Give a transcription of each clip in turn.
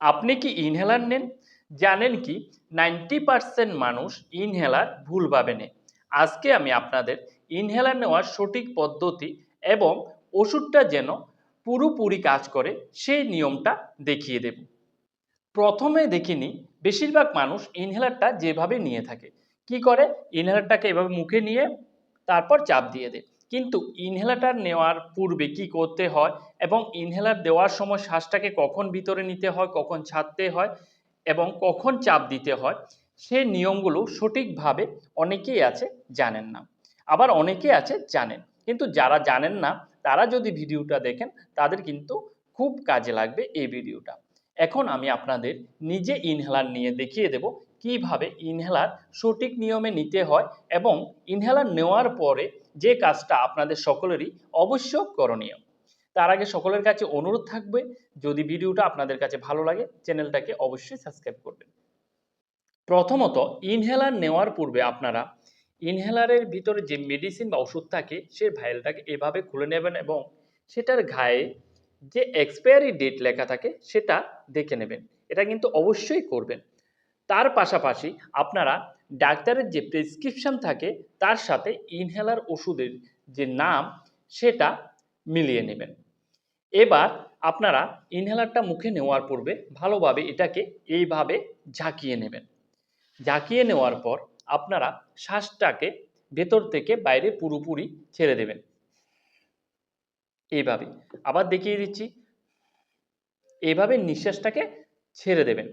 আপনি কি ইনহেলার নেন? জানেন কি নাইনটি পার্সেন্ট মানুষ ইনহেলার ভুলভাবে নেয়। আজকে আমি আপনাদের ইনহেলার নেওয়ার সঠিক পদ্ধতি এবং ওষুধটা যেন পুরোপুরি কাজ করে, সেই নিয়মটা দেখিয়ে দেব। প্রথমে দেখিনি বেশিরভাগ মানুষ ইনহেলারটা যেভাবে নিয়ে থাকে। কি করে? ইনহেলারটাকে এভাবে মুখে নিয়ে, তারপর চাপ দিয়ে দেয়। কিন্তু ইনহেলারটা নেওয়ার পূর্বে কি করতে হয় এবং ইনহেলার দেওয়ার সময় শ্বাসটাকে কখন ভিতরে নিতে হয়, কখন ছাড়তে হয় এবং কখন চাপ দিতে হয়, সে নিয়মগুলো সঠিকভাবে অনেকেই আছে জানেন না। আবার অনেকেই আছে জানেন। কিন্তু যারা জানেন না, তারা যদি ভিডিওটা দেখেন, তাদের কিন্তু খুব কাজে লাগবে এই ভিডিওটা। এখন আমি আপনাদের নিজে ইনহেলার নিয়ে দেখিয়ে দেব কীভাবে ইনহেলার সঠিক নিয়মে নিতে হয় এবং ইনহেলার নেওয়ার পরে যে কাজটা আপনাদের সকলেরই অবশ্য করণীয়। তার আগে সকলের কাছে অনুরোধ থাকবে, যদি ভিডিওটা আপনাদের কাছে ভালো লাগে, চ্যানেলটাকে অবশ্যই সাবস্ক্রাইব করবেন। প্রথমত ইনহেলার নেওয়ার পূর্বে আপনারা ইনহেলারের ভিতরে যে মেডিসিন বা ওষুধ থাকে, সে ভাইলটাকে এভাবে খুলে নেবেন এবং সেটার গায়ে যে এক্সপায়ারি ডেট লেখা থাকে, সেটা দেখে নেবেন। এটা কিন্তু অবশ্যই করবেন। তার পাশাপাশি আপনারা ডাক্তারের যে প্রেসক্রিপশন থাকে, তার সাথে ইনহেলার ওষুধের যে নাম, সেটা মিলিয়ে নেবেন। এবার আপনারা ইনহেলারটা মুখে নেওয়ার পূর্বে ভালোভাবে এটাকে এইভাবে ঝাঁকিয়ে নেবেন। ঝাঁকিয়ে নেওয়ার পর আপনারা শ্বাসটাকে ভেতর থেকে বাইরে পুরোপুরি ছেড়ে দেবেন। এইভাবে। আবার দেখিয়ে দিচ্ছি। এইভাবে নিঃশ্বাসটাকে ছেড়ে দেবেন।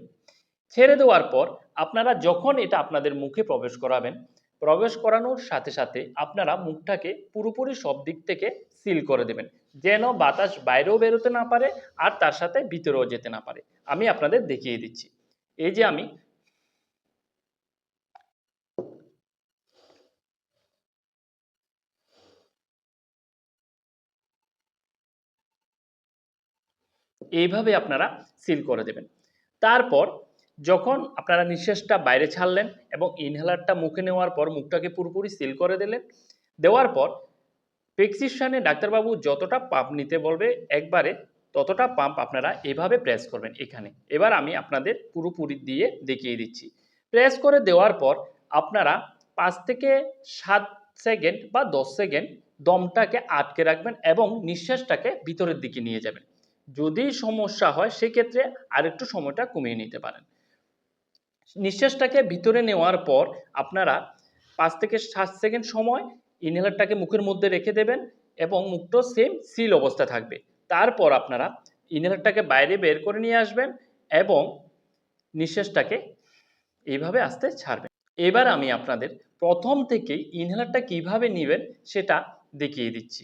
ছেড়ে দেওয়ার পর আপনারা যখন এটা আপনাদের মুখে প্রবেশ করাবেন, প্রবেশ করানোর সাথে সাথে আপনারা মুখটাকে পুরোপুরি সব দিক থেকে সিল করে দেবেন, যেন বাতাস বাইরেও বেরোতে না পারে আর তার সাথে ভিতরেও যেতে না পারে। আমি আপনাদের দেখিয়ে দিচ্ছি। এই যে আমি এইভাবে আপনারা সিল করে দেবেন। তারপর যখন আপনারা নিঃশ্বাসটা বাইরে ছাড়লেন এবং ইনহেলারটা মুখে নেওয়ার পর মুখটাকে পুরোপুরি সিল করে দিলেন, দেওয়ার পর প্রেসক্রিপশানে ডাক্তারবাবু যতটা পাম্প নিতে বলবে, একবারে ততটা পাম্প আপনারা এভাবে প্রেস করবেন এখানে। এবার আমি আপনাদের পুরোপুরি দিয়ে দেখিয়ে দিচ্ছি। প্রেস করে দেওয়ার পর আপনারা পাঁচ থেকে সাত সেকেন্ড বা দশ সেকেন্ড দমটাকে আটকে রাখবেন এবং নিঃশ্বাসটাকে ভিতরের দিকে নিয়ে যাবেন। যদি সমস্যা হয়, সেক্ষেত্রে আরেকটু সময়টা কমিয়ে নিতে পারেন। নিঃশ্বাসটাকে ভিতরে নেওয়ার পর আপনারা পাঁচ থেকে সাত সেকেন্ড সময় ইনহেলারটাকে মুখের মধ্যে রেখে দেবেন এবং মুখটা সেম সিল অবস্থা থাকবে। তারপর আপনারা ইনহেলারটাকে বাইরে বের করে নিয়ে আসবেন এবং নিঃশ্বাসটাকে এইভাবে আসতে ছাড়বেন। এবার আমি আপনাদের প্রথম থেকেই ইনহেলারটা কীভাবে নেবেন সেটা দেখিয়ে দিচ্ছি।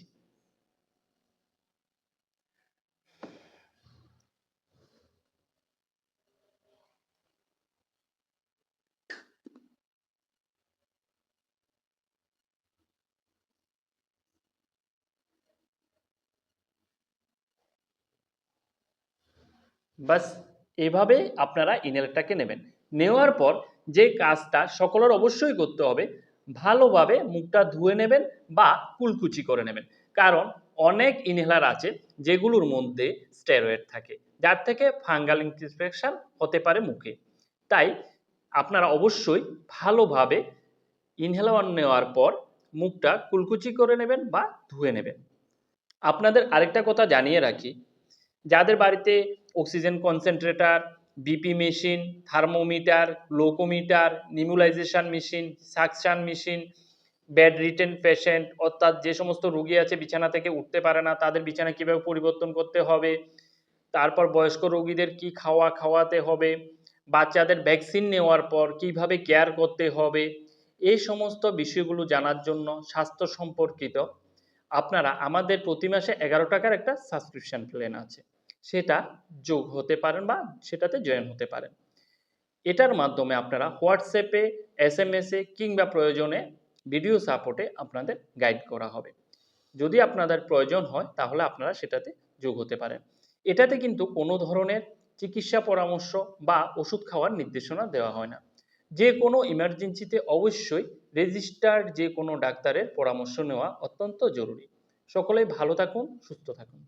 বাস, এভাবে আপনারা ইনহেলারটাকে নেবেন। নেওয়ার পর যে কাজটা সকলের অবশ্যই করতে হবে, ভালোভাবে মুখটা ধুয়ে নেবেন বা কুলকুচি করে নেবেন। কারণ অনেক ইনহেলার আছে যেগুলোর মধ্যে স্টেরয়েড থাকে, যার থেকে ফাঙ্গাল ইনফেকশন হতে পারে মুখে। তাই আপনারা অবশ্যই ভালোভাবে ইনহেলার নেওয়ার পর মুখটা কুলকুচি করে নেবেন বা ধুয়ে নেবেন। আপনাদের আরেকটা কথা জানিয়ে রাখি, যাদের বাড়িতে oxygen concentrator BP machine thermometer লোকোমিটার nebulisation machine suction machine bedridden patient অর্থাৎ যে সমস্ত রুগী আছে বিছানা থেকে উঠতে পারে না, তাদের বিছানা কীভাবে পরিবর্তন করতে হবে, তারপর বয়স্ক রোগীদের কি খাওয়া খাওয়াতে হবে, বাচ্চাদের ভ্যাকসিন নেওয়ার পর কীভাবে কেয়ার করতে হবে, এই সমস্ত বিষয়গুলো জানার জন্য স্বাস্থ্য সম্পর্কিত আপনারা আমাদের প্রতি মাসে এগারো টাকার একটা সাবস্ক্রিপশন প্ল্যান আছে। সেটা যোগ হতে পারেন বা সেটাতে জয়েন হতে পারেন। এটার মাধ্যমে আপনারা হোয়াটসঅ্যাপে এস এম এসে কিংবা প্রয়োজনে ভিডিও সাপোর্টে আপনাদের গাইড করা হবে। যদি আপনাদের প্রয়োজন হয়, তাহলে আপনারা সেটাতে যোগ হতে পারেন। এটাতে কিন্তু কোনো ধরনের চিকিৎসা পরামর্শ বা ওষুধ খাওয়ার নির্দেশনা দেওয়া হয় না। যে কোনো ইমার্জেন্সিতে অবশ্যই রেজিস্টার্ড যে কোনো ডাক্তারের পরামর্শ নেওয়া অত্যন্ত জরুরি। সকলেই ভালো থাকুন, সুস্থ থাকুন।